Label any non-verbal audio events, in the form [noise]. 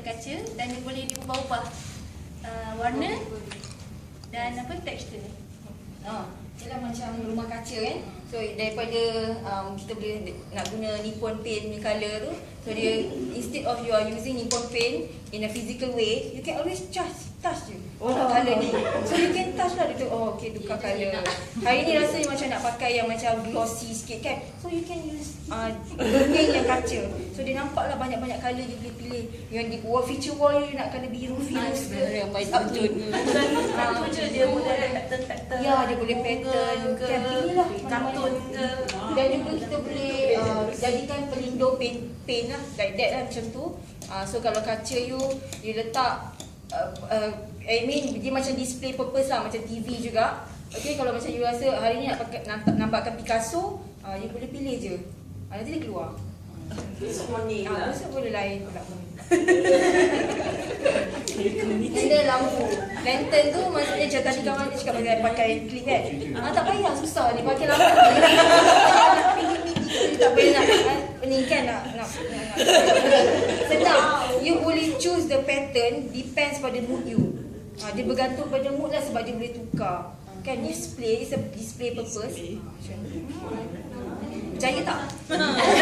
daripada kaca dan dia boleh diubah-ubah uh, warna dan apa tekstur. Ha, ialah macam rumah kaca kan. So daripada um, kita boleh nak guna Nippon paint punya colour tu. So dia instead of you are using Nippon paint in a physical way, you can always touch touch je. Oh. colour ni. So you can touch lah dia tu. Oh okay tukar colour. Hari ni rasanya macam nak pakai yang macam glossy sikit kan. So you can use uh, paint yang kaca. So dia nampak lah banyak-banyak colour you boleh pilih. Yang di wall feature wall you nak kena biru virus ke. Up to you. Satu je dia boleh pattern-pattern. Ya, dia boleh pattern. ke, Kan pilihlah kartun ke. Dan juga kita boleh uh, jadikan pelindung paint, paint lah like that lah macam tu. Uh, so kalau kaca you you letak uh, uh, I mean dia macam display purpose lah macam TV juga. Okay kalau macam you rasa hari ni nak pakai nampak, nampakkan Picasso, uh, you boleh pilih je. Uh, nanti dia keluar. Besok morning Ah, lah. besok boleh lain pula. [laughs] Ada lampu. Lantern tu maksudnya macam tadi kawan dia cakap pakai, pakai clip kan. Ah, tak payah susah ni pakai lampu. [laughs] Nak pilih midi tak payah nak nak- ni nak. Senang. You boleh choose the pattern depends pada mood you. Ah, dia bergantung pada mood lah sebab dia boleh tukar. Kan display is a display purpose. Percaya tak? [laughs]